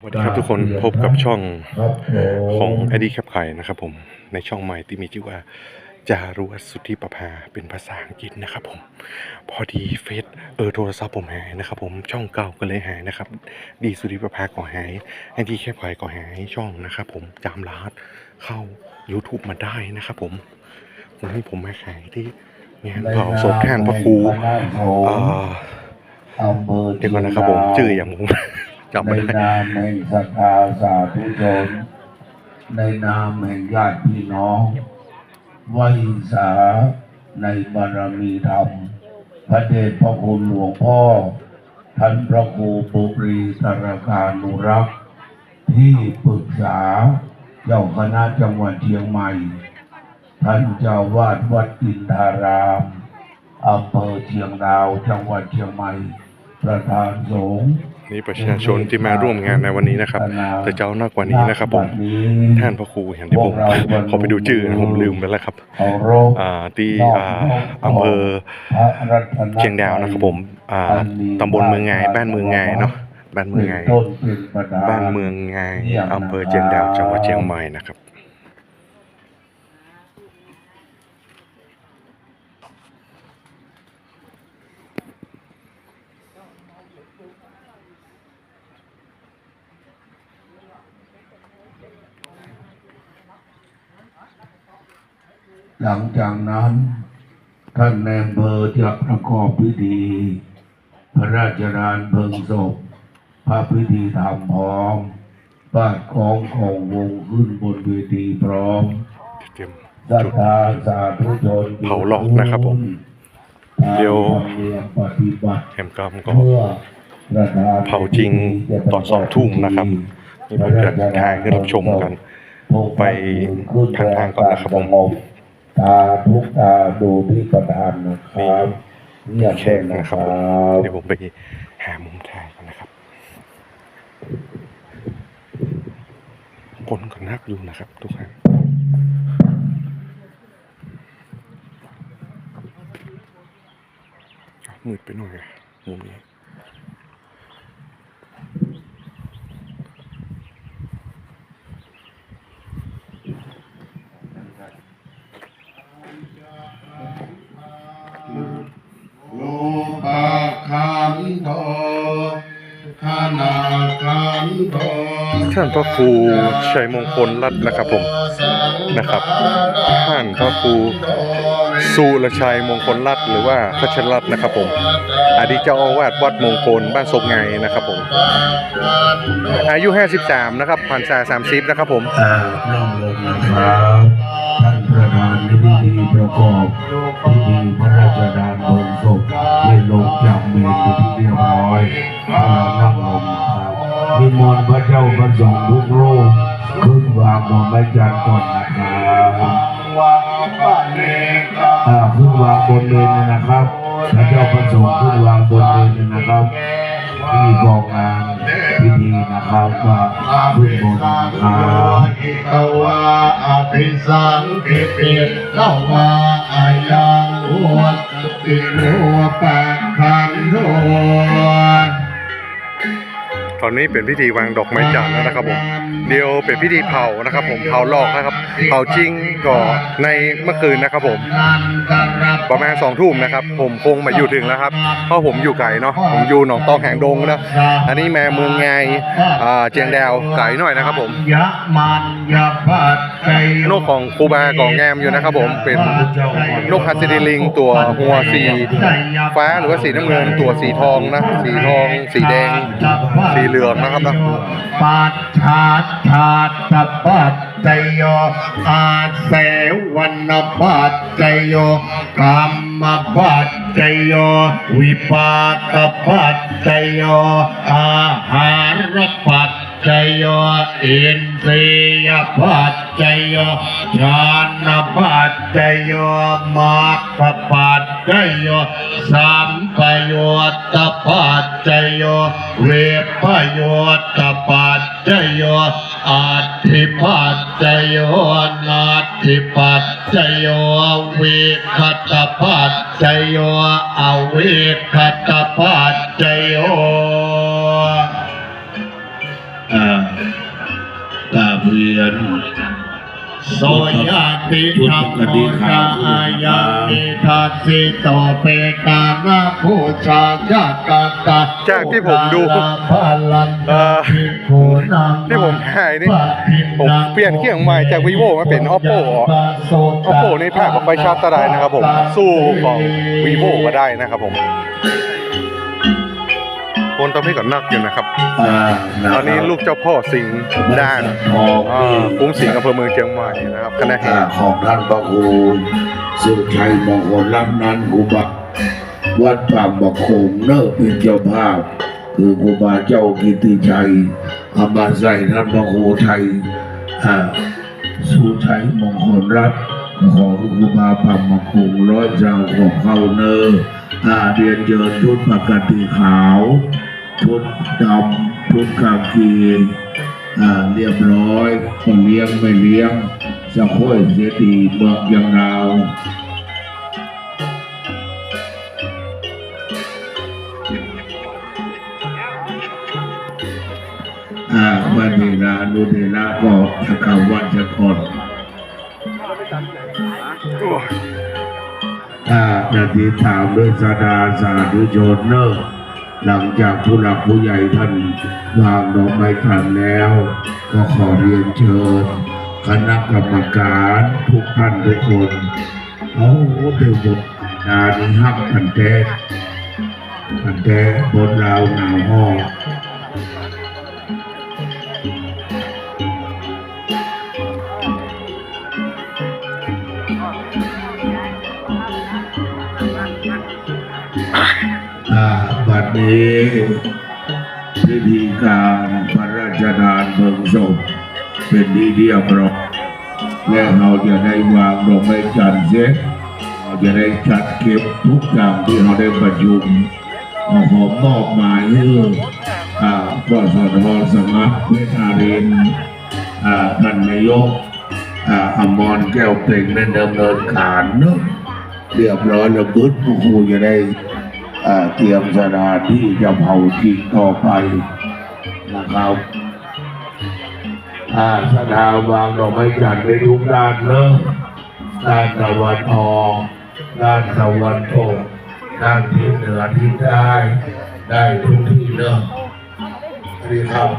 สวัสดีครับทุกคนพบกับช่องครับผมของไอดีแคปไข่นะครับผมในช่องใหม่ที่มีชื่อว่า จารุวัฒน์สุทธิประภาเป็นภาษาอังกฤษนะครับผม พอดีเฟซเออโทรศัพท์ผมหายนะครับผมช่องเก่าก็เลยหายนะครับ ดีสุทธิประภาก็หายไอดีแคปไข่ก็หายช่องนะครับผมจามลาดเข้า YouTube มาได้นะครับผมวันนี้ผมมาขายที่งานเผาศพแทนพระครูเอ่ออำเภอเดี๋ยวก่อนนะครับผมชื่ออย่างผม จำในไม่ได้นามแห่งศรัทธาสาธุชน ในนามแห่งญาติพี่น้องวหิงสาในบารมีธรรม พระเดชพระคุณหลวงพ่อ ท่านพระครูปุรีสารคานุรักษ์ ที่ปรึกษาเจ้าคณะจังหวัดเชียงใหม่ ท่านเจ้าวาดวัดอินทารามอำเภอเชียงดาวจังหวัดเชียงใหม่ ประธานสงฆ์ นี่ประชาชนที่มาร่วมงานในวันนี้นะครับ แต่เจ้านอกกว่านี้นะครับผมท่านพระครูอย่างที่ผมขอไปดูชื่อนะผมลืมไปแล้วครับเคารพอ่าที่อ่าอำเภอพระรัตนเชียงดาวนะครับผมอ่าตำบลเมืองไงบ้านเมืองไงเนาะบ้านเมืองไงต้นเป็นประธานบ้านเมืองไงอำเภอเชียงดาวจังหวัดเชียงใหม่นะครับ หลังจากนั้น ท่านแนมเภอจะประกอบพิธี พระราชทานเพลิงศพ พระพิธีทำพร้อมปาดของของวงขึ้นบนเวทีพร้อมเตรียมศรัทจุดธาสาธุชนเผาหลอกนะครับผม เดี๋ยวตามธรรมเนียมปฏิบัติแหมกรรมก็เมื่อประธานเผาจริงตอนสองทุ่มนะครับนี่ผมจะทางให้รับชมกัน ไปทางทางก่อนนะครับผม ตาทุกตาดูที่ประธานนะครับเงียบแข่นะนะครับเดี๋ยวผมไปหามุมถ่ายกันนะครับคนก็นักอยู่นะครับ ทุกท่านมืดไปหน่อยมุมนี้ ท่านพระครูชัยมงคลรัตน์นะครับผมนะครับ ท่านพระครูสุรชัยมงคลรัตน์หรือว่าพัชรรัตน์นะครับผมอดีตเจ้าอาวาสวัดมงคลบ้านศพไงนะครับผม อายุ 53 นะครับผ่านษา30 นะครับผมอ่านั่งลงนะครับ ประธานในพิธีประกอบพิธีพระราชทานลงศพได้ลงจากเมรุเป็นที่เรียบร้อยเรานั่งลงนะครับนิมนต์พระเจ้าพระสงฆ์ทุกรูปขึ้นวางบนไม้จันทร์ก่อนนะครับขึ้นวางบนเมนเลยนะครับพระเจ้าพระสงฆ์ขึ้นวางบนเมนเลยนะครับที่บอกงาน พิธีนะครับว่าขึ้นบนนะครับอิกวะอาภิสังกิปิเข้ามาอายังวัตติโลปะขันโทตอนนี้เป็นพิธีวางดอกไม้จันทร์แล้วนะครับผม เดี๋ยวเป็นพิธีเผานะครับ ผมเผาหลอกนะครับ เผาจริงก็ในเมื่อคืนนะครับผม ประมาณสองทุ่มนะครับ ผมคงมาอยู่ถึงแล้วครับ เพราะผมอยู่ไกลเนาะผมอยู่หนองตองแห่งดงนะอันนี้แม่เมืองไงเจียงแดวไกลหน่อยนะครับผมนกของครูบาของแงมอยู่นะครับ ผมเป็นนกฮัสซิดิลิง ตัวหัวสีฟ้าหรือว่าสีน้ำเงินตัวสีทองนะสีทอง สีแดง สีเหลืองนะครับนะปัจฉาดชาตปัจ จยโยอาเสวันปัจจยโยกรรมปัจจยโยวิปากปัจจยโยอาหารปัจจยโยอินทรียปัจจยโยฌานปัจจยโยมรรคปัจจยโยสัมปโยตปัจจยโยเวปโยตปัจจยโย อัติปัจจโยนาทิปัจจโยวิคัตปัจจโยอวิคัตปัจจโยอ่าตาเรียน โสยาติธรรมโมจาอายังนิทัสสิโตเปตานาภูชาญาตาตาจากที่ผมดูเอ่อที่ผมถ่ายนี่ผมเปลี่ยนเครื่องใหม่จาก vivo มาเป็น oppo oppo นี่ถ่ายกับไฟชาร์จก็ได้นะครับผม สู้ของ vivo ก็ได้นะครับผม คนตอนนี้ก็นักอยู่นะครับอ่าะตอนนี้ลูกเจ้าพ่อสิงห์ด้านทองอ่านี่คุ้งสิงห์อำเภอเมืองเชียงใหม่นะครับคณะแห่อ่าของท่านพระครูสุชัยมงคลล้ำนันกุบะวัดป่าบกโขงเนอเป็นเจ้าภาพคือครูบาเจ้ากิติชัยเอามาใส่ท่านพระครูไทยอ่าสุชัยมงคลรัตน์ของครูบาป่าบกโขงร้อยเจ้าของเขาเนออ่า เรียนเชิญชุดปกติขาว ชุดดำชุดกางเกงอาเรียบร้อยคนเลี้ยงไม่เลี้ยงจะค่อยเสียดีเมืองยังดาวอ่าวันนี้นะนุเดละก็จะกล่าววันจะก่อน ถ้านาทีถามด้วยสดาสาธุชนเนอะหลังจากผู้หลักผู้ใหญ่ท่านวางดอกไม้จันแล้ว ก็ขอเรียนเชิญคณะกรรมการทุกท่านทุกคนเอาเดี๋ยวบทดานี้ฮักกันแท้กันแท้บนราวหนาวห้อง บัดนี้พิธีการพระราชทานเพลิงศพเป็นที่เรียบร้อยและเราจะได้วางดอกไม้จันทร์เสร็เราจะได้จัดเก็บทุกอย่างที่เราได้ประชุมเราขอมอบหมายให้กสทสมัครเวชารินท่านนายกอมรแก้วเปล่งได้ดำเนินการเนอะเรียบร้อยแล้วบึ้ดผู้ครูจะได้ เตรียมสถานที่จะเผาทิ้งต่อไปนะครับอ่าสถานวางดอกไม้จันทร์ในทุกด้านเนอะด้านตะวันออกด้านตะวันตกด้านทิศเหนือที่ใต้ได้ทุกที่เนอะนี่ครับ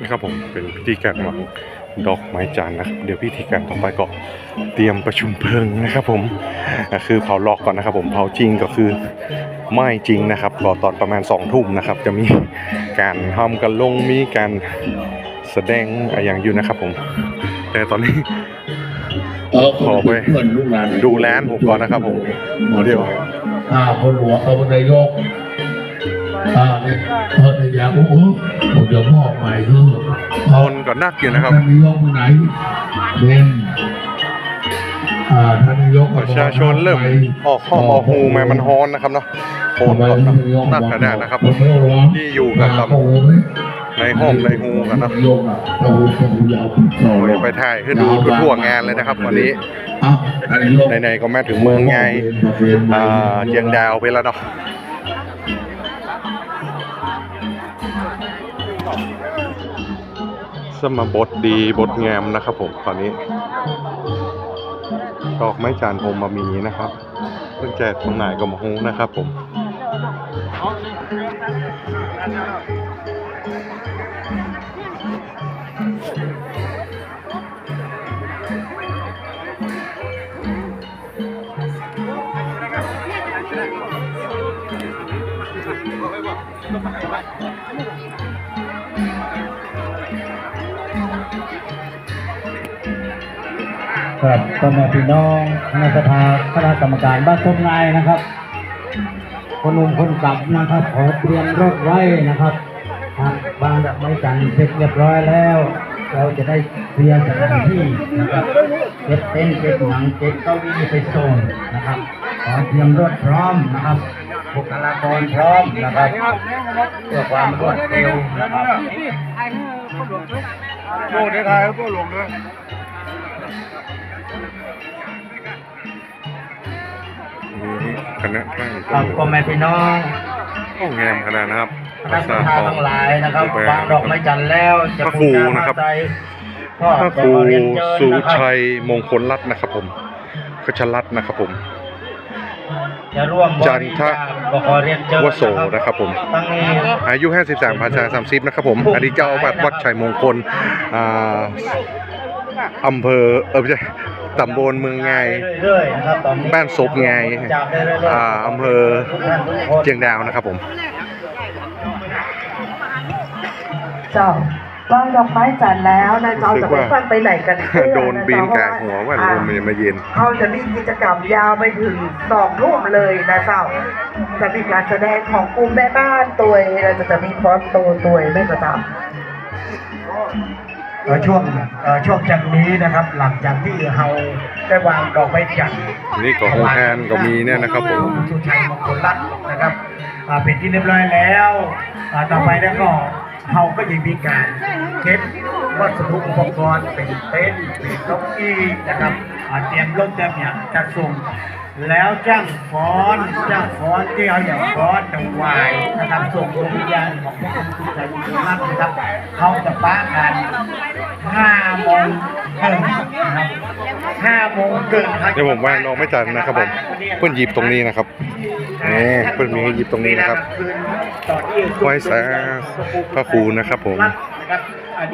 นะครับผมเป็นพิธีการวางดอกไม้จันทร์นะครับเดี๋ยวพิธีการต่อไปก็เตรียมประชุมเพลิงนะครับ ผมอะคือเผาลอกก่อนนะครับ ผมเผาจริงก็คือไหม้จริงนะครับก็ตอนประมาณสองทุ่มนะครับ จะมีการทำกันลงมีการแสดงอะไรอย่างอยู่นะครับ ผม แต่ตอนนี้เออขอไปเพื่อนลูกหลานดูแลนผมก่อนนะครับ ผมเดี๋ยวอ่าคนหัวเอานายก อ่าเนี่ยเออนายกโอ้โหผมจะมอบหมายคือคนก็นักอยู่นะครับท่านนายกไปไหนเป็นอ่าท่านนายกประชาชนเริ่มออกห้องออกหูมามันฮ้อนนะครับเนาะโคนก่อนเนาะนักกระดาษนะครับผมที่อยู่กันกับในห้องในหูกันเนาะโยกอะโอ้โหโอ้โหยาวขึ้นคอโอ้ยไปถ่ายให้ดูทั่วๆงานเลยนะครับวันนี้อะท่านนายกในๆก็มาถึงเมืองไงอ่าเจียงดาวไปแล้วเนาะ สมบทดีบทงามนะครับผมตอนนี้ ดอกไม้จานโฮมมามีนะครับเพิ่งแจกคนไหนก็มาฮูนะครับผม ครับพ่อแม่พี่น้องคณะสภาคณะกรรมการบ้านต้นไงนะครับ คนหนุ่มคนกลับนะครับ ขอเตรียมรถไว้นะครับทางบางดอกไม้จันเสร็จเรียบร้อยแล้ว เราจะได้เคลียร์สถานที่นะครับเก็บเต็นท์เก็บหนังเก็บเก้าอี้ไปส่งนะครับ ขอเตรียมรถพร้อมนะครับบุคลากรพร้อมนะครับเพื่อความรวดเร็วนะครับโอ้ได้ทายก็ลงเลย คณะท่านครับก็แม่พี่น้องโอ้งามขนาดนะครับคณะสัมภาทั้งหลายนะครับวางดอกไม้จันทร์แล้วจะพระครูนะครับใจก็พระขครูอเรียนเชิญสุนะครับชัยมงคลรัตน์นะครับผมขชรัตน์นะครับผมจะร่วมบจันริทะจาคก็ขอเรียนเชิญวโสนะครับผมตั้งนี้อายุ 53พรรษา30 นะครับผมอดีตเจ้าอาวาสวัดชัยมงคลอ่าอำเภอเออไม่ใช่ ตำบลเมืองไงเรื่อยๆนะครับตอนนี้บ้านศพไงจากได้เรื่อยๆอ่าอำเภอทุกท่านทุกคนเชียงดาวนะครับผมเจ้าวางดอกไม้จันทร์แล้วนะเจ้าจะไม่ฟันไปไหนกันเพื่อโดนนะบีนเจ้กลางหัวว่าลมมันจะมาเย็นเขาจะมีกิจกรรมยาวไปถึงสองรูปเลยนะเจ้าจะมีการแสดงของกลุ่มแม่บ้านตัวเองเราจะมีฟอนต์ตัวตัวเองไม่ประจำเอ่อ ช่วงเอ่อช่วงจากนี้นะครับ หลังจากที่เราได้วางดอกไม้จันทร์นี่ก็โฮแฮนก็มีเนี่ยนะครับผมสุชัยมงคลรัตน์นะครับอ่าเป็นที่เรียบร้อยแล้วอ่าต่อไปแล้วก็เราก็ยังมีการเก็บวัสดุอุปกรณ์เป็นเต็นท์เป็นเก้าอี้นะครับอ่าเตรียมรถเตรียมอย่างจัดส่ง แล้วจ้างฟ้อนจ้างฟ้อนที่เอาอย่างฟ้อนจะวายนะครับส่งดวงวิญญาณของพระองค์สุชัยมงคลรัตน์นะครับ เขาจะป้ากันห้าโมงครึ่งนะครับห้าโมงครึ่งครับเดี๋ยวผมวางดอกไม้จันทร์นะครับผมเพื่อนหยิบตรงนี้นะครับนี่เพื่อนมีให้หยิบตรงนี้นะครับไหว้สาพระครูนะครับผม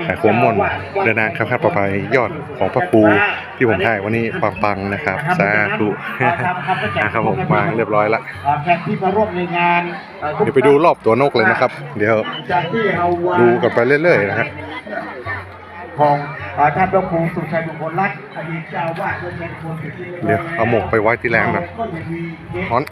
แต่ขวมมนต์เดินทางครับครับต่อไปยอดของพระครูที่ผมถ่ายวันนี้ปังๆนะครับสาธุนะครับผมวางเรียบร้อยละแขกที่มาร่วมในงานอ่อทุกเดี๋ยวไปดูรอบตัวนกเลยนะครับ เดี๋ยวจากที่เราวางดูกันไปเรื่อยๆนะฮะของอ่าท่านพระครูสุชัยมงคลรัตน์อดีตเจ้าอาวาสวัดชัยมงคลสุชัยเดี๋ยวเอาหมกไปไว้ที่แรงหน่อยก็ยังมีเก็บฮ้อน